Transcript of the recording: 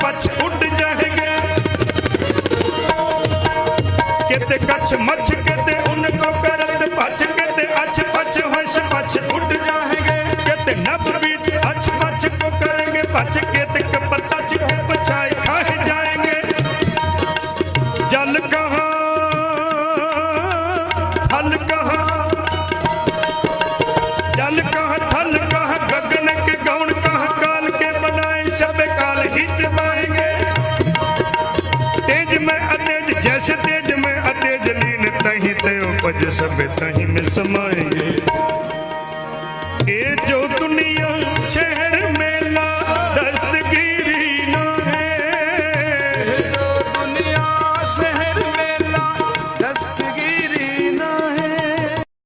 पछ उड़ जाएँगे। किते कछ मछ किते उनको करत पछ किते अछ पछ हंस पछ उड़ जाएँगे। किते नब बीज अछ पछ को करेंगे किते के पत्ता चिको पछाए खाए जाएँगे। जल कहाँ थल कहाँ, जल कहाँ थल कहाँ गगन सब काल हित पाएंगे तेज में अतेज जैसे तेज में अतेज लीन तही ते उपज सब तही में समाएंगे ये जो दुनिया शहर